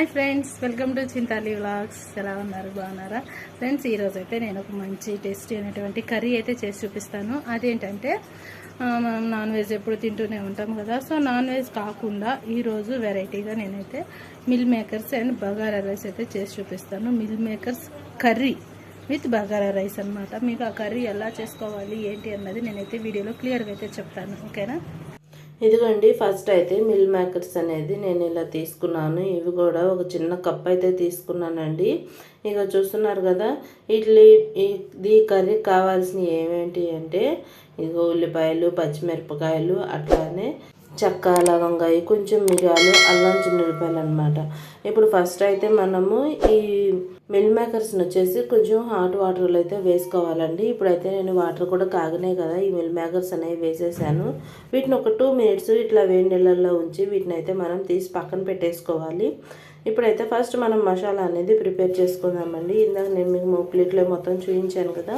Hi friends welcome to Chintali vlogs. ఎలా ఉన్నారు? బాగున్నారా? ఫ్రెండ్స్ ఈరోజు అయితే నేను ఒక మంచి టేస్టీ అయినటువంటి కర్రీ అయితే చేసి చూపిస్తాను. అదేంటంటే మనం నాన్ వెజ్ ఎప్పుడు తింటూనే ఉంటాం కదా. సో నాన్ వెజ్ కాకుండా ఈరోజు వెరైటీగా నేనైతే meal makers and bagara rice అయితే చేసి చూపిస్తాను. Meal makers curry with bagara rice అన్నమాట. మీకు ఆ కర్రీ ఎలా చేసుకోవాలి ఏంటి అన్నది నేనైతే వీడియోలో క్లియర్గా అయితే చెప్తాను. ఓకేనా? ఇదిగోండి ఫస్ట్ అయితే మిల్ మేకర్స్ అనేది నేను ఇలా తీసుకున్నాను. ఇవి కూడా ఒక చిన్న కప్ అయితే తీసుకున్నానండి. ఇక చూస్తున్నారు కదా ఇడ్లీ ఇది కర్రీ కావాల్సినవి ఏమేంటి అంటే ఇక ఉల్లిపాయలు పచ్చిమిరపకాయలు అట్లానే చెక్క లవంగాయి కొంచెం మిరియాలు అల్లం చిన్నుల్లిపాయలు అనమాట ఇప్పుడు ఫస్ట్ అయితే మనము ఈ మిల్ మేకర్స్ని వచ్చేసి కొంచెం హాట్ వాటర్లో అయితే వేసుకోవాలండి. ఇప్పుడైతే నేను వాటర్ కూడా కాగినాయి కదా ఈ మిల్ మేకర్స్ అనేవి వేసేసాను. వీటిని ఒక టూ మినిట్స్ ఇట్లా వేడి నీళ్ళల్లో ఉంచి వీటిని అయితే మనం తీసి పక్కన పెట్టేసుకోవాలి. ఇప్పుడైతే ఫస్ట్ మనం మసాలా అనేది ప్రిపేర్ చేసుకుందామండి. ఇందాక నేను మీకు ప్లేట్లో మొత్తం చూపించాను కదా.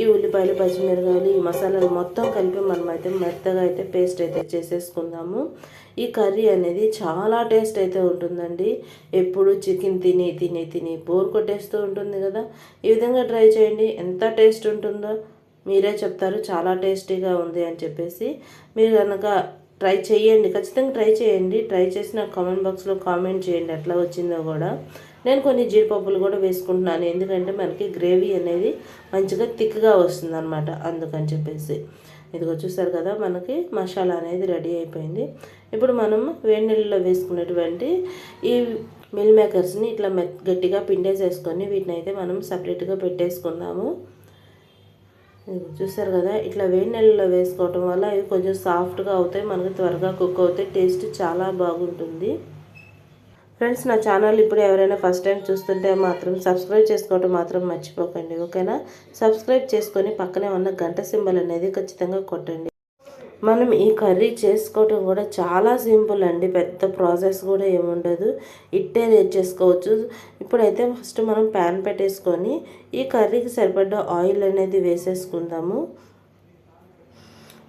ఈ ఉల్లిపాయలు పచ్చిమిరకాయలు ఈ మసాలాలు మొత్తం కలిపి మనం అయితే మెత్తగా అయితే పేస్ట్ అయితే చేసేసుకుందాము. ఈ కర్రీ అనేది చాలా టేస్ట్ అయితే ఉంటుందండి. ఎప్పుడు చికెన్ తిని తిని తిని బోర్ కొట్టేస్తూ ఉంటుంది కదా. ఈ విధంగా ట్రై చేయండి. ఎంత టేస్ట్ ఉంటుందో మీరే చెప్తారు. చాలా టేస్టీగా ఉంది అని చెప్పేసి మీరు కనుక ట్రై చేయండి. ఖచ్చితంగా ట్రై చేయండి. ట్రై చేసి నాకు కామెంట్ బాక్స్లో కామెంట్ చేయండి. ఎట్లా వచ్చిందో కూడా. నేను కొన్ని జీడిపప్పులు కూడా వేసుకుంటున్నాను. ఎందుకంటే మనకి గ్రేవీ అనేది మంచిగా థిక్గా వస్తుంది అనమాట అందుకని చెప్పేసి. ఇదిగో చూసారు కదా మనకి మసాలా అనేది రెడీ అయిపోయింది. ఇప్పుడు మనం వేడి నీళ్ళలో వేసుకున్నటువంటి ఈ మిల్ మేకర్స్ని ఇట్లా మెత్ గట్టిగా పిండేసేసుకొని వీటిని అయితే మనం సపరేట్గా పెట్టేసుకున్నాము ఇదిగో చూసారు కదా ఇట్లా వేడి నీళ్ళలో వేసుకోవటం వల్ల అవి కొంచెం సాఫ్ట్గా అవుతాయి మనకి త్వరగా కుక్ అవుతాయి టేస్ట్ చాలా బాగుంటుంది. ఫ్రెండ్స్ నా ఛానల్ ఇప్పుడు ఎవరైనా ఫస్ట్ టైం చూస్తుంటే మాత్రం సబ్స్క్రైబ్ చేసుకోవటం మాత్రం మర్చిపోకండి ఓకేనా? సబ్స్క్రైబ్ చేసుకొని పక్కనే ఉన్న గంట సింబల్ అనేది ఖచ్చితంగా కొట్టండి. మనం ఈ కర్రీ చేసుకోవటం కూడా చాలా సింపుల్ అండి పెద్ద ప్రాసెస్ కూడా ఏముండదు ఇట్టే చేసుకోవచ్చు. ఇప్పుడైతే ఫస్ట్ మనం ప్యాన్ పెట్టేసుకొని ఈ కర్రీకి సరిపడ్డ ఆయిల్ అనేది వేసేసుకుందాము.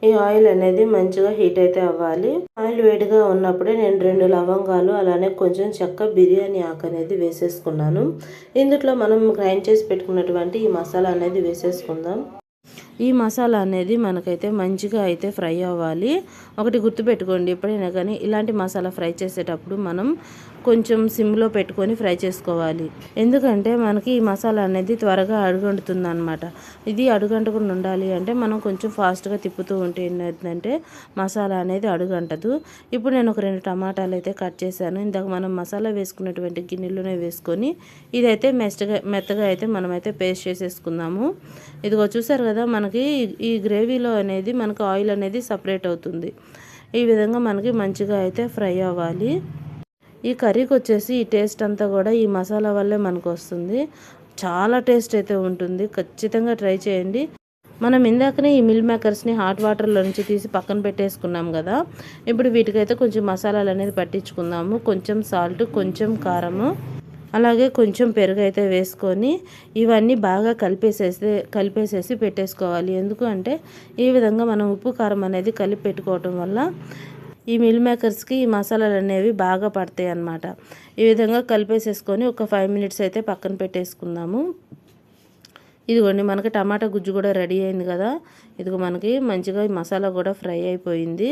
ఈ ఆయిల్ అనేది మంచిగా హీట్ అయితే అవ్వాలి. ఆయిల్ వేడిగా ఉన్నప్పుడే నేను రెండు లవంగాలు అలానే కొంచెం చెక్క బిర్యానీ ఆకు అనేది వేసేసుకున్నాను. ఇందులో మనం గ్రైండ్ చేసి పెట్టుకున్నటువంటి ఈ మసాలా అనేది వేసేసుకుందాం. ఈ మసాలా అనేది మనకైతే మంచిగా అయితే ఫ్రై అవ్వాలి. ఒకటి గుర్తుపెట్టుకోండి ఎప్పుడైనా కానీ ఇలాంటి మసాలా ఫ్రై చేసేటప్పుడు మనం కొంచెం సిమ్లో పెట్టుకొని ఫ్రై చేసుకోవాలి. ఎందుకంటే మనకి ఈ మసాలా అనేది త్వరగా అడుగంటుతుంది అనమాట ఇది అడుగంటకుండా ఉండాలి అంటే మనం కొంచెం ఫాస్ట్గా తిప్పుతూ ఉంటే ఏంటంటే మసాలా అనేది అడుగంటదు. ఇప్పుడు నేను ఒక రెండు టమాటాలు అయితే కట్ చేశాను. ఇందాక మనం మసాలా వేసుకున్నటువంటి గిన్నెలోనే వేసుకొని ఇదైతే మెత్తగా మెత్తగా అయితే మనమైతే పేస్ట్ చేసేసుకుందాము. ఇదిగో చూసారు కదా మనకి ఈ గ్రేవీలో అనేది మనకు ఆయిల్ అనేది సపరేట్ అవుతుంది. ఈ విధంగా మనకి మంచిగా అయితే ఫ్రై అవ్వాలి. ఈ కర్రీకి వచ్చేసి ఈ టేస్ట్ అంతా కూడా ఈ మసాలా వల్లే మనకు వస్తుంది. చాలా టేస్ట్ అయితే ఉంటుంది. ఖచ్చితంగా ట్రై చేయండి. మనం ఇందాకనే ఈ మిల్ మేకర్స్ని హాట్ వాటర్లో నుంచి తీసి పక్కన పెట్టేసుకున్నాం కదా. ఇప్పుడు వీటికైతే కొంచెం మసాలాలు అనేది పట్టించుకుందాము. కొంచెం సాల్ట్ కొంచెం కారము. అలాగే కొంచెం పెరుగు అయితే వేసుకొని ఇవన్నీ బాగా కలిపేసేసి కలిపేసేసి పెట్టేసుకోవాలి. ఎందుకు అంటే ఈ విధంగా మనం ఉప్పు కారం అనేది కలిపి పెట్టుకోవటం వల్ల ఈ మిల్ మేకర్స్కి ఈ మసాలాలు అనేవి బాగా పడతాయి అన్నమాట. ఈ విధంగా కలిపేసేసుకొని ఒక ఫైవ్ మినిట్స్ అయితే పక్కన పెట్టేసుకుందాము. ఇదిగోండి మనకి టమాటా గుజ్జు కూడా రెడీ అయింది కదా. ఇదిగో మనకి మంచిగా ఈ మసాలా కూడా ఫ్రై అయిపోయింది.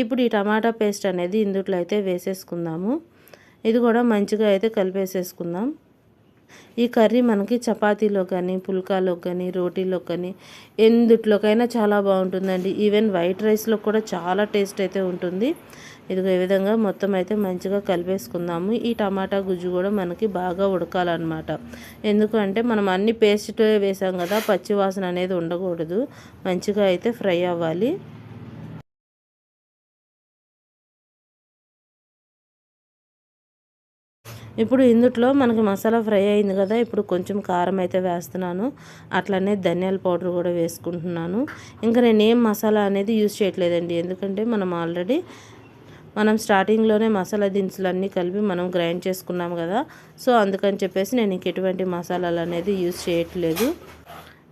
ఇప్పుడు ఈ టమాటా పేస్ట్ అనేది ఇందుట్లో అయితే వేసేసుకుందాము. ఇది కూడా మంచిగా అయితే కలిపేసేసుకుందాం. ఈ కర్రీ మనకి చపాతీలో కానీ పుల్కాలో కానీ రోటీలో కానీ ఎందుట్లోకైనా చాలా బాగుంటుందండి. ఈవెన్ వైట్ రైస్లో కూడా చాలా టేస్ట్ అయితే ఉంటుంది. ఇదిగో ఈ విధంగా మొత్తం అయితే మంచిగా కలిపేసుకుందాము. ఈ టమాటా గుజ్జు కూడా మనకి బాగా ఉడకాలన్నమాట. ఎందుకంటే మనం అన్ని పేస్ట్ వేసాం కదా పచ్చి వాసన అనేది ఉండకూడదు. మంచిగా అయితే ఫ్రై అవ్వాలి. ఇప్పుడు ఇందుట్లో మనకి మసాలా ఫ్రై అయింది కదా ఇప్పుడు కొంచెం కారం అయితే వేస్తున్నాను. అట్లనే ధనియాల పౌడర్ కూడా వేసుకుంటున్నాను. ఇంకా నేను ఏం మసాలా అనేది యూజ్ చేయట్లేదండి. ఎందుకంటే మనం ఆల్రెడీ మనం స్టార్టింగ్లోనే మసాలా దినుసులు అన్నీ కలిపి మనం గ్రైండ్ చేసుకున్నాం కదా సో అందుకని చెప్పేసి నేను ఇంక ఎటువంటి మసాలాలు అనేది యూజ్ చేయట్లేదు.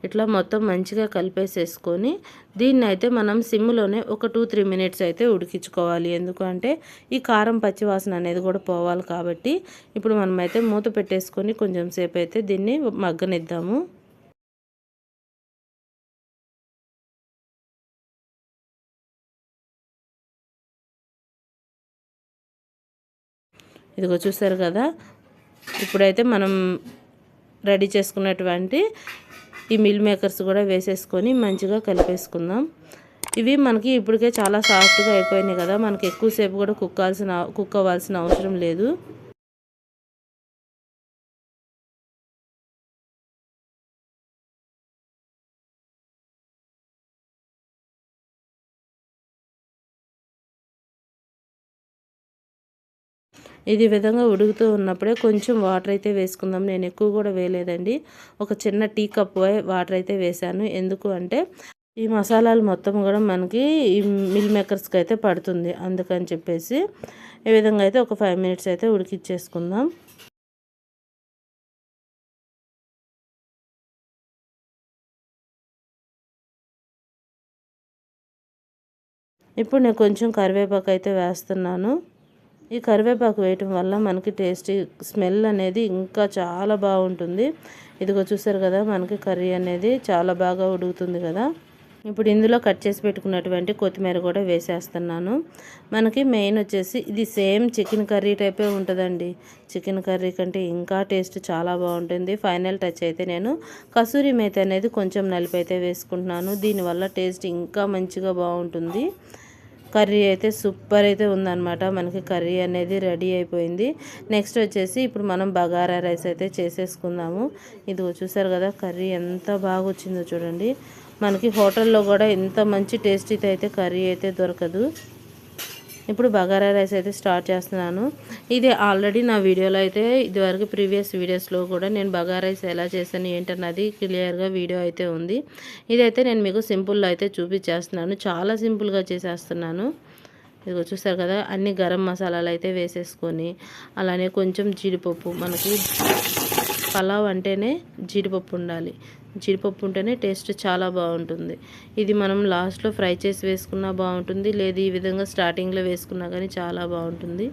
ఇట్లా మొత్తం మంచిగా కలిపేసేసుకొని దీన్ని అయితే మనం సిమ్లోనే ఒక టూ త్రీ మినిట్స్ అయితే ఉడికించుకోవాలి. ఎందుకంటే ఈ కారం పచ్చివాసన అనేది కూడా పోవాలి కాబట్టి ఇప్పుడు మనమైతే మూత పెట్టేసుకొని కొంచెం సేపు అయితే దీన్ని మగ్గనిద్దాము. ఇదిగో చూసారు కదా? ఇప్పుడైతే మనం రెడీ చేసుకున్నటువంటి ఈ మిల్ మేకర్స్ కూడా వేసేసుకొని మంచిగా కలిపేసుకుందాం. ఇవి మనకి ఇప్పటికే చాలా సాఫ్ట్గా అయిపోయినాయి కదా. మనకి ఎక్కువసేపు కూడా కుక్కాల్సిన కుక్ అవ్వాల్సిన అవసరం లేదు. ఇది విధంగా ఉడుకుతూ ఉన్నప్పుడే కొంచెం వాటర్ అయితే వేసుకుందాం. నేను ఎక్కువ కూడా వేయలేదండి. ఒక చిన్న టీ కప్ వాటర్ అయితే వేసాను ఎందుకు అంటే ఈ మసాలాలు మొత్తం కూడా మనకి ఈ మిల్ మేకర్స్కి అయితే పడుతుంది. అందుకని చెప్పేసి ఈ విధంగా అయితే ఒక ఫైవ్ మినిట్స్ అయితే ఉడికిచ్చేసుకుందాం. ఇప్పుడు నేను కొంచెం కరివేపాకు అయితే వేస్తున్నాను. ఈ కరివేపాకు వేయటం వల్ల మనకి టేస్టీ స్మెల్ అనేది ఇంకా చాలా బాగుంటుంది. ఇదిగో చూసారు కదా మనకి కర్రీ అనేది చాలా బాగా ఉడుకుతుంది కదా. ఇప్పుడు ఇందులో కట్ చేసి పెట్టుకున్నటువంటి కొత్తిమీర కూడా వేసేస్తున్నాను. మనకి మెయిన్ వచ్చేసి ఇది సేమ్ చికెన్ కర్రీ టైపే ఉంటుందండి. చికెన్ కర్రీ కంటే ఇంకా టేస్ట్ చాలా బాగుంటుంది. ఫైనల్ టచ్ అయితే నేను కసూరి మేత అనేది కొంచెం నలిపైతే వేసుకుంటున్నాను. దీనివల్ల టేస్ట్ ఇంకా మంచిగా బాగుంటుంది. కర్రీ అయితే సూపర్ అయితే ఉందన్నమాట. మనకి కర్రీ అనేది రెడీ అయిపోయింది. నెక్స్ట్ వచ్చేసి ఇప్పుడు మనం బగారా రైస్ అయితే చేసేసుకుందాము. ఇది చూసారు కదా కర్రీ ఎంత బాగా వచ్చిందో చూడండి. మనకి హోటల్లో కూడా ఎంత మంచి టేస్టీతో అయితే కర్రీ అయితే దొరకదు. ఇప్పుడు బగారా రైస్ అయితే స్టార్ట్ చేస్తున్నాను. ఇది ఆల్రెడీ నా వీడియోలో అయితే ఇదివరకు ప్రీవియస్ వీడియోస్లో కూడా నేను బగారా రైస్ ఎలా చేశాను ఏంటన్నది క్లియర్గా వీడియో అయితే ఉంది. ఇదైతే నేను మీకు సింపుల్లో అయితే చూపించేస్తున్నాను. చాలా సింపుల్గా చేసేస్తున్నాను. ఇదిగో చూస్తారు కదా అన్ని గరం మసాలాలు అయితే వేసేసుకొని అలానే కొంచెం జీడిపప్పు మనకి పలావ్ అంటేనే జీడిపప్పు ఉండాలి. జీడిపప్పు ఉంటేనే టేస్ట్ చాలా బాగుంటుంది. ఇది మనం లాస్ట్లో ఫ్రై చేసి వేసుకున్నా బాగుంటుంది. లేదు ఈ విధంగా స్టార్టింగ్లో వేసుకున్నా కానీ చాలా బాగుంటుంది.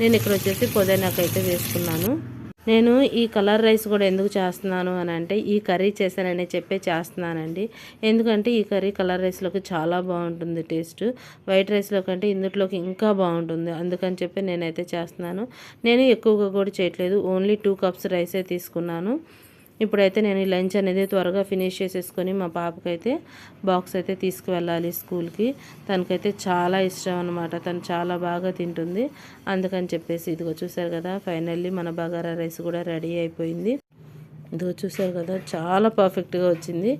నేను ఇక్కడ వచ్చేసి పొదైనాకైతే వేసుకున్నాను. నేను ఈ కలర్ రైస్ కూడా ఎందుకు చేస్తున్నాను అని అంటే ఈ కర్రీ చేశానని చెప్పే చేస్తున్నానండి. ఎందుకంటే ఈ కర్రీ కలర్ రైస్లోకి చాలా బాగుంటుంది టేస్ట్. వైట్ రైస్లో కంటే ఇందులోకి ఇంకా బాగుంటుంది. అందుకని చెప్పి నేనైతే చేస్తున్నాను. నేను ఎక్కువగా కూడా చేయట్లేదు. ఓన్లీ టూ కప్స్ రైసే తీసుకున్నాను. ఇప్పుడైతే నేను లంచ్ అనేది త్వరగా ఫినిష్ చేసేసుకొని మా పాపకైతే బాక్స్ అయితే తీసుకువెళ్ళాలి స్కూల్కి. తనకైతే చాలా ఇష్టం అనమాట తను చాలా బాగా తింటుంది. అందుకని చెప్పేసి ఇదిగో చూసారు కదా ఫైనల్లీ మన బగారా రైస్ కూడా రెడీ అయిపోయింది. ఇదిగో చూసారు కదా చాలా పర్ఫెక్ట్గా వచ్చింది.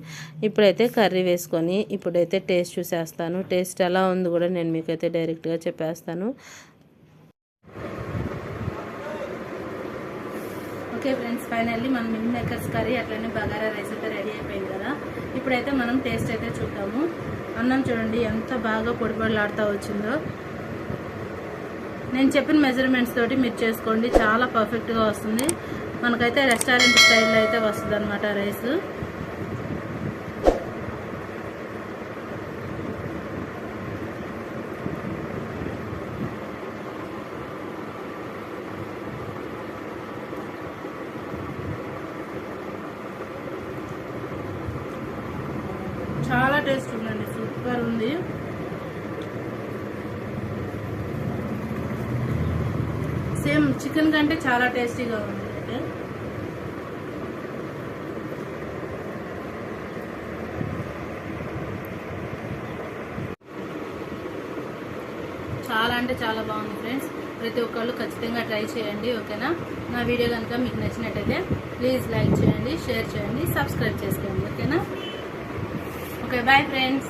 ఇప్పుడైతే కర్రీ వేసుకొని ఇప్పుడైతే టేస్ట్ చూసేస్తాను. టేస్ట్ ఎలా ఉంది కూడా నేను మీకైతే డైరెక్ట్గా చెప్పేస్తాను. ఓకే ఫ్రెండ్స్ ఫైనల్లీ మన మిల్ మేకర్స్ కర్రీ అట్లనే బగారా రైస్ అయితే రెడీ అయిపోయింది కదా. ఇప్పుడైతే మనం టేస్ట్ అయితే చూద్దాము. అన్నం చూడండి ఎంత బాగా పొడిపొడలాడుతూ వచ్చిందో. నేను చెప్పిన మెజర్మెంట్స్ తోటి మీరు చేసుకోండి చాలా పర్ఫెక్ట్గా వస్తుంది. మనకైతే రెస్టారెంట్ స్టైల్లో అయితే వస్తుంది అనమాట రైస్. చాలా టేస్ట్ ఉందండి సూపర్ ఉంది. సేమ్ చికెన్ కంటే చాలా టేస్టీగా ఉంది అయితే చాలా అంటే చాలా బాగుంది ఫ్రెండ్స్. ప్రతి ఒక్కళ్ళు ఖచ్చితంగా ట్రై చేయండి ఓకేనా? నా వీడియో కనుక మీకు నచ్చినట్టయితే ప్లీజ్ లైక్ చేయండి షేర్ చేయండి సబ్స్క్రైబ్ చేసుకోండి ఓకేనా? Okay bye friends